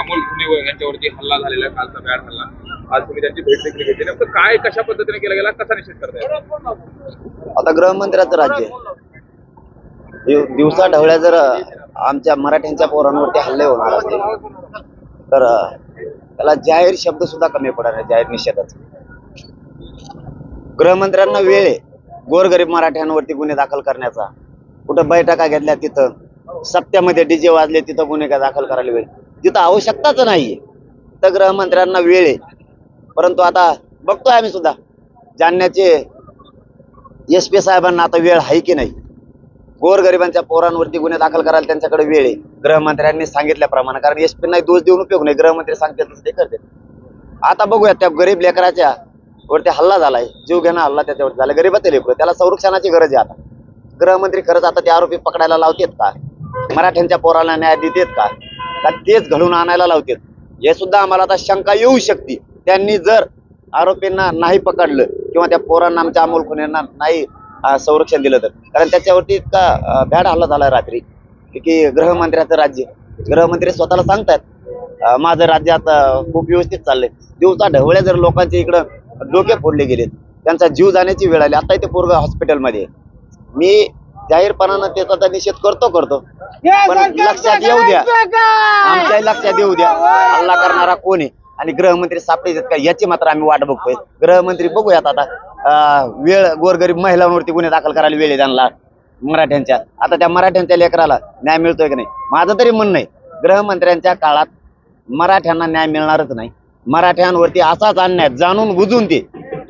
अमोल गुन्हे यांच्यावरती हल्ला झालेला कालचा बॅड हल्ला. आज तुम्ही त्यांची भेट देखील घेतली. नेमकं काय कशा पद्धतीने केला गेला कसा निषेध करताय? आता गृहमंत्र्याचं राज्य आहे. दिवसा ढवळ्या जर आमच्या मराठ्यांच्या पोरांवरती हल्ले होणार असतील तर त्याला जाहीर शब्द सुद्धा कमी पडणार आहे जाहीर निषेधाचा. गृहमंत्र्यांना वेळ आहे गोरगरीब मराठ्यांवरती गुन्हे दाखल करण्याचा. कुठं बैठका घेतल्या तिथं सत्यामध्ये डीजे वाजले तिथं गुन्हे दाखल करायला वेळ? तिथं आवश्यकताच नाहीये. तर गृहमंत्र्यांना वेळ आहे. परंतु आता बघतोय आम्ही सुद्धा. जालन्याचे एस पी साहेबांना आता वेळ आहे की नाही? गोरगरिबांच्या पोरांवरती गुन्हे दाखल करायला त्यांच्याकडे वेळ आहे. गृहमंत्र्यांनी सांगितल्याप्रमाणे कारण एस पी नाही दोष देऊन उपयोग नाही. गृहमंत्री सांगतात ते करते आता बघूया त्या गरीब लेकराच्या वरती हल्ला झालाय. जीव घेणं हल्ला त्याच्यावर झाला गरीबाचे लेकर. त्याला संरक्षणाची गरज आहे आता. गृहमंत्री खरंच आता ते आरोपी पकडायला लावतेत का? मराठ्यांच्या पोराला न्याय देतात का? का तेच घडून आणायला लावतेत. हे सुद्धा आम्हाला आता शंका येऊ शकते. त्यांनी जर आरोपींना नाही पकडलं किंवा त्या पोरांना आमच्या अमोल खुन्यांना नाही संरक्षण दिलं तर. कारण त्याच्यावरती इतका अं, भ्याड हल्ला झाला रात्री. की- गृहमंत्र्याचं राज्य. गृहमंत्री स्वतःला सांगतात माझं राज्य आता खूप व्यवस्थित चाललंय. दिवसा ढवळ्या जर लोकांचे इकडं डोके फोडले गेलेत. त्यांचा जीव जाण्याची वेळ आली. आता इथे पोरग हॉस्पिटलमध्ये मी जाहीरपणानं त्याचा तर निषेध करतो करतो. पण लक्षात येऊ द्या. आमच्याही लक्षात येऊ द्या. हल्ला करणारा कोण आहे? आणि गृहमंत्री सापडे का? याची मात्र आम्ही वाट बघतोय. गृहमंत्री बघूयात आता. वेळ गोरगरीब महिलांवरती गुन्हे दाखल करायला वेळ आहे त्यांना. मराठ्यांच्या. आता त्या मराठ्यांच्या लेकराला न्याय मिळतोय की नाही? माझं तरी म्हणणं आहे गृहमंत्र्यांच्या काळात मराठ्यांना न्याय मिळणारच नाही. मराठ्यांवरती असाच अन्याय जाणून बुजून ते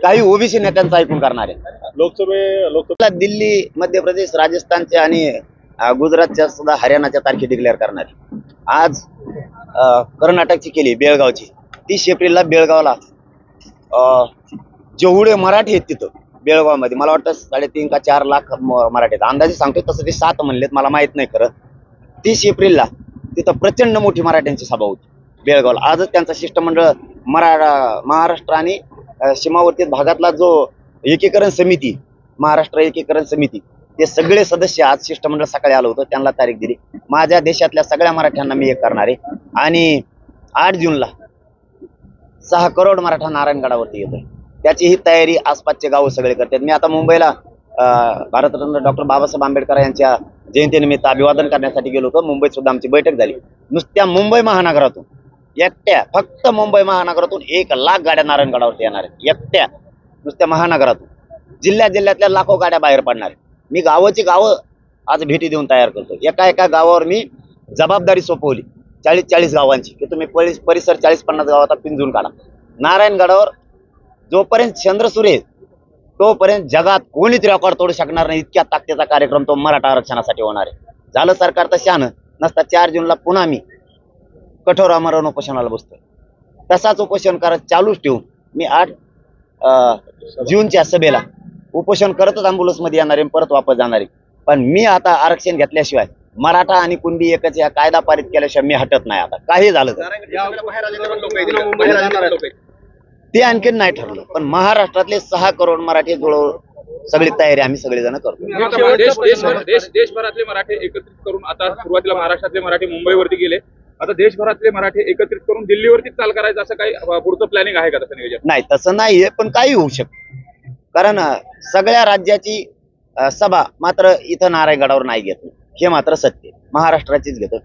काही ओबीसी नेत्यांचं ऐकून करणार. आहे लोकसभे लोकसभा. दिल्ली मध्य प्रदेश राजस्थानच्या आणि गुजरातच्या सुद्धा हरियाणाच्या तारखे डिक्लेअर करणार. आज कर्नाटकची केली बेळगावची. तीस एप्रिलला बेळगावला जेवढे मराठी आहेत तिथं बेळगावमध्ये मला वाटतं साडेतीन का चार लाख मराठी आहेत. अंदाजे सांगतोय तसं ते सात म्हणलेत मला माहीत नाही खरं. तीस एप्रिलला तिथं प्रचंड मोठी मराठ्यांची सभा होती बेळगावला. आजच त्यांचं शिष्टमंडळ मरा महाराष्ट्र आणि सीमावर्ती भागातला जो एकीकरण समिती महाराष्ट्र एकीकरण समिती ते सगळे सदस्य आज शिष्टमंडळ सकाळी आलं होतं त्यांना तारीख दिली. माझ्या देशातल्या सगळ्या मराठ्यांना मी एक करणार आहे. आणि आठ जूनला सहा करोड मराठा नारायणगडावरती येतोय. त्याची ही तयारी आसपासचे गाव सगळे करतात. मी आता मुंबईला भारतरत्न डॉक्टर बाबासाहेब आंबेडकर यांच्या जयंतीनिमित्त अभिवादन करण्यासाठी गेलो होतो. मुंबईत सुद्धा आमची बैठक झाली. नुसत्या मुंबई महानगरातून एकट्या फक्त मुंबई महानगरातून एक लाख गाड्या नारायणगडावरती येणार आहेत. एकट्या. नुसत्या महानगरातून. जिल्ह्या जिल्ह्यातल्या लाखो गाड्या बाहेर पडणार मी गावाची गावं आज भेटी देऊन तयार करतो एका एका गावावर मी जबाबदारी सोपवली. चाळीस चाळीस गावांची. की तुम्ही परिसर चाळीस पन्नास गावाचा पिंजून काढा. नारायणगडावर जोपर्यंत चंद्रसूर्य आहे, तोपर्यंत जगात कोणीच रेकॉर्ड तोडू शकणार नाही. इतक्या ताकदीचा कार्यक्रम तो मराठा आरक्षणासाठी होणार आहे. झालं सरकार तर शान नसता चार जूनला पुन्हा मी कठोर आमरण उपोषणाला बसतो तसाच उपोषण करत चालूच ठेवून. मी आठ अं, जूनच्या सभेला उपोषण करतच ambulance मध्ये येणार आहे परत वापस जाणार. आहे पण मी आता आरक्षण घेतल्याशिवाय मराठा आणि कुणबी एकच या कायदा पारित केल्याशिवाय मी हटत नाही आता. काही झालं तर. ते आणखीन नाही ठरलं पण महाराष्ट्रातले सहा करोड मराठी जुळवून सगळी तयारी आम्ही सगळेजण करतो. देश देशभर देश देशभरातले मराठी एकत्रित करून आता सुरुवातीला महाराष्ट्रातले मराठी मुंबईवरती गेले. आता देशभरातले मराठी एकत्रित करून दिल्लीवरती चाल करायचं असं काही पुढचं प्लॅनिंग आहे का तसं नियोजन? नाही तसं नाहीये पण काही होऊ शकतं. कारण सगळ्या राज्याची सभा मात्र इथं नारायणगडावर नाही घेत. हे मात्र सत्य आहे. महाराष्ट्राचीच घेतो.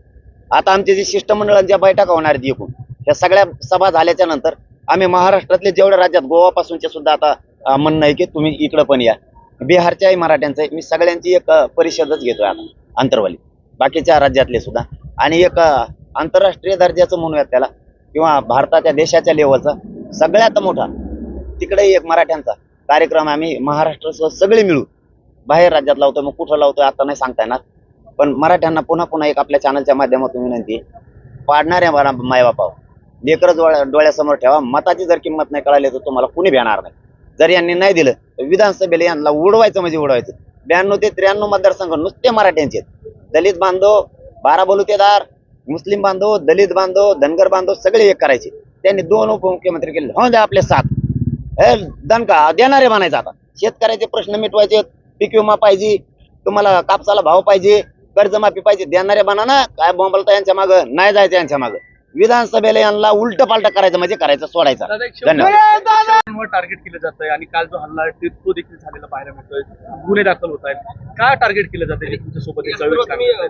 आता आमची जी शिष्टमंडळांच्या बैठका होणार आहेत एकूण या सगळ्या सभा झाल्याच्यानंतर आम्ही महाराष्ट्रातले जेवढ्या राज्यात गोवापासूनचे सुद्धा आता म्हणणं आहे की तुम्ही इकडं पण या. बिहारच्याही मराठ्यांचं आहे. मी सगळ्यांची एक परिषदच घेतोय आता अंतरवाली बाकीच्या राज्यातले सुद्धा. आणि एक आंतरराष्ट्रीय दर्जाचं म्हणूयात त्याला किंवा भारताच्या देशाच्या लेवलचा सगळ्यात मोठा तिकडे एक मराठ्यांचा कार्यक्रम आम्ही महाराष्ट्रासह सगळे मिळू बाहेर राज्यात लावतो मग कुठं लावतो आता नाही सांगता येणार. पण मराठ्यांना पुन्हा पुन्हा एक आपल्या चॅनलच्या माध्यमातून विनंती पाडणाऱ्या मला मायबापाव लेकरच डोळ्यासमोर ठेवा मताची जर किंमत नाही कळाली तर तुम्हाला कुणी भेणार नाही. जर यांनी नाही दिलं तर विधानसभेला यांना उडवायचं म्हणजे उडवायचं. ब्याण्णव ते त्र्याण्णव मतदारसंघ नुसते मराठ्यांचे दलित बांधव बारा बलुतेदार मुस्लिम बांधव दलित बांधव धनगर बांधव सगळे एक करायचे. त्यांनी दोन उपमुख्यमंत्री केले. हो द्या आपले साथ दणका देणारे म्हणायचं आता. शेतकऱ्याचे प्रश्न मिटवायचे पीक विमा पाहिजे तुम्हाला कापसाला भाव पाहिजे कर्जमाफी पाहिजे देणारे म्हणा ना काय बोंबलता यांच्या मागं नाही जायचं यांच्या मागं. विधानसभेला यांना उलट पालट करायचं म्हणजे करायचं सोडायचं. धन्यवाद. टार्गेट केलं जात आहे आणि काल जो हल्ला आहे ते- देखील झालेला पाहायला मिळतोय. गुन्हे दाखल होत आहेत. काय टार्गेट केलं जातं जे तुमच्यासोबत हे चळवळीत काम करतायत?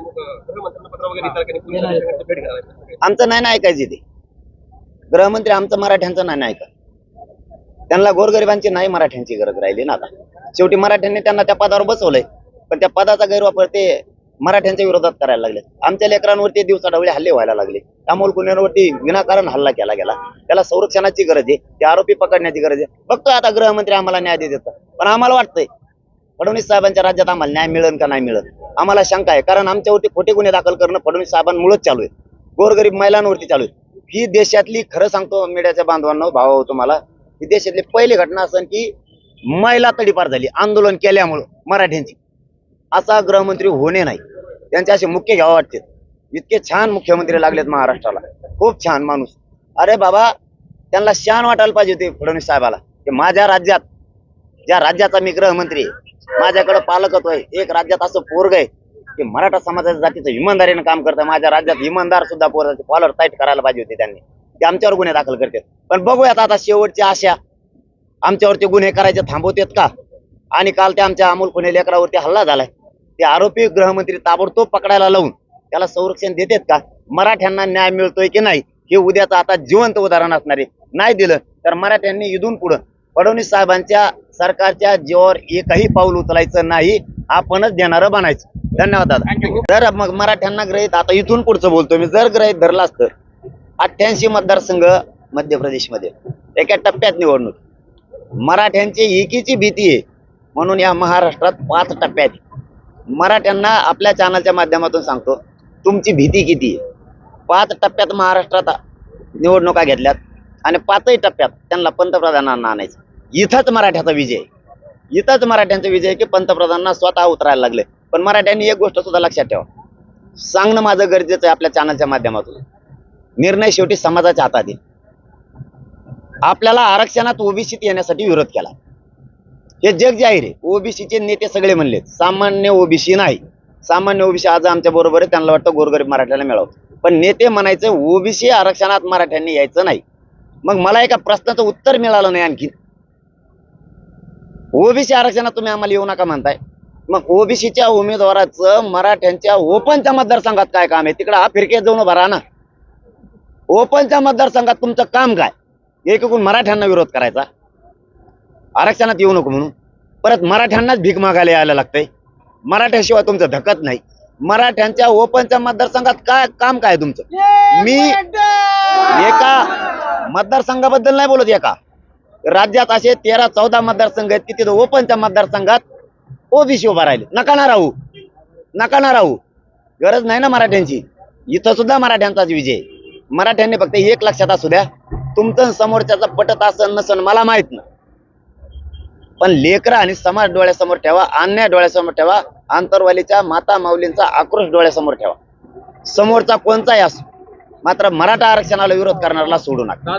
आमचं नाही ना ऐकायचं ते गृहमंत्री आमचं मराठ्यांचं नाही ना ऐका त्यांना गोरगरिबांची नाही मराठ्यांची गरज राहिली ना आता. शेवटी मराठ्यांनी त्यांना त्या पदावर बसवलंय. पण त्या पदाचा गैरवापर ते मराठ्यांच्या विरोधात करायला लागले आमच्या लेकरांवरती दिवसाढवळे हल्ले व्हायला लागले. अमोल कुन्यांवरती विनाकारण हल्ला केला गेला. त्याला संरक्षणाची गरज आहे ते आरोपी पकडण्याची गरज आहे. बघतोय आता गृहमंत्री आम्हाला न्याय देत पण आम्हाला वाटतंय फडणवीस साहेबांच्या राज्यात आम्हाला न्याय मिळेल का नाही मिळेल? आम्हाला शंका आहे. कारण आमच्यावरती खोटे गुन्हे दाखल करणं फडणवीस साहेबांमुळेच चालू आहे. गोरगरीब महिलांवरती चालू आहे. ही देशातली खरं सांगतो मीडियाच्या बांधवांना भाव हो तुम्हाला. ही देशातली पहिली घटना असेल की महिला तडीपार झाली आंदोलन केल्यामुळं मराठ्यांची. असा गृहमंत्री होणे नाही. त्यांचे असे मुख्य घ्यावं वाटते. इतके छान मुख्यमंत्री लागलेत महाराष्ट्राला. खूप छान माणूस. अरे बाबा त्यांना शान वाटायला पाहिजे होते फडणवीस साहेबाला. की माझ्या राज्यात ज्या राज्याचा मी गृहमंत्री आहे, माझ्याकडे पालकत्व आहे एक राज्यात असं पोरग आहे की मराठा समाजाच्या जातीचं इमानदारीनं काम करतं माझ्या राज्यात इमानदार सुद्धा पोराचे कॉलर टाईट करायला पाहिजे होते त्यांनी. ते आमच्यावर गुन्हे दाखल करतात. पण बघूयात आता शेवटची आशा. आमच्यावरती गुन्हे करायचे थांबवतात का? आणि काल ते आमच्या अमोल पुणे लेकरावरती हल्ला झालाय. ते आरोपी गृहमंत्री ताबडतोब पकडायला लावून त्याला संरक्षण देतात का? मराठ्यांना न्याय मिळतोय की नाही? हे उद्याचं आता जिवंत उदाहरण असणार आहे. नाही दिलं तर मराठ्यांनी इथून पुढं फडणवीस साहेबांच्या सरकारच्या जीवावर एकही पाऊल उचलायचं नाही. आपणच देणारं बनायचं. धन्यवाद दादा. जर मग मराठ्यांना ग्रहित आता इथून पुढचं बोलतो मी. जर ग्रहित धरलं असतं अठ्ठ्याऐंशी मतदारसंघ मध्य प्रदेशमध्ये एका टप्प्यात निवडणूक. मराठ्यांची एकीची भीती आहे म्हणून या महाराष्ट्रात पाच टप्प्यात मराठ्यांना आपल्या चॅनलच्या माध्यमातून सांगतो तुमची भीती किती आहे? पाच टप्प्यात महाराष्ट्रात निवडणुका घेतल्यात आणि पाचही टप्प्यात त्यांना पंतप्रधानांना आणायचं. इथंच मराठ्याचा विजय इथंच मराठ्यांचा विजय की पंतप्रधानांना स्वतः उतरायला लागले. पण मराठ्यांनी एक गोष्ट सुद्धा लक्षात ठेवा. सांगणं माझं गरजेचं आहे आपल्या चॅनलच्या माध्यमातून. निर्णय शेवटी समाजाच्या हातात येईल. आपल्याला आरक्षणात ओबीसीत येण्यासाठी विरोध केला. हे जग जाहीर आहे. ओबीसीचे नेते सगळे म्हणले सामान्य ओबीसी नाही. सामान्य ओबीसी आज आमच्या बरोबर आहे त्यांना वाटतं गोरगरीब मराठ्याला मिळावं. पण नेते म्हणायचं ओबीसी आरक्षणात मराठ्यांनी यायचं नाही. मग मला एका प्रश्नाचं उत्तर मिळालं नाही आणखी ओबीसी आरक्षणात तुम्ही आम्हाला येऊ नका म्हणताय. मग ओबीसीच्या उमेदवाराचं मराठ्यांच्या ओपनच्या मतदारसंघात काय काम आहे? तिकडे हा फिरके जाऊन भरा ना. ओपनच्या मतदारसंघात तुमचं काम काय? एकूण मराठ्यांना विरोध करायचा. आरक्षणात येऊ नको म्हणून. परत मराठ्यांनाच भीक मागायला यायला लागतंय. मराठ्याशिवाय तुमचं धकत नाही. मराठ्यांच्या ओपनच्या मतदारसंघात काय काम काय तुमचं? मी एका मतदारसंघाबद्दल नाही बोलत एका. राज्यात असे तेरा चौदा मतदारसंघ आहेत की तिथं ओपनच्या मतदारसंघात ओबीसी उभा राहिले. नका ना राहू. नका ना राहू. गरज नाही ना मराठ्यांची. इथं सुद्धा मराठ्यांचाच विजय मराठ्यांनी फक्त एक लक्षात असू द्या तुमचं समोरच्याचं पटत असन नसन मला माहीत ना पण लेकरं आणि समाज डोळ्यासमोर ठेवा अन्याय डोळ्यासमोर ठेवा आंतरवालीच्या माता माऊलींचा आक्रोश डोळ्यासमोर ठेवा. समोरचा कोणताही असो मात्र मराठा आरक्षणाला विरोध करणाऱ्याला सोडू नका.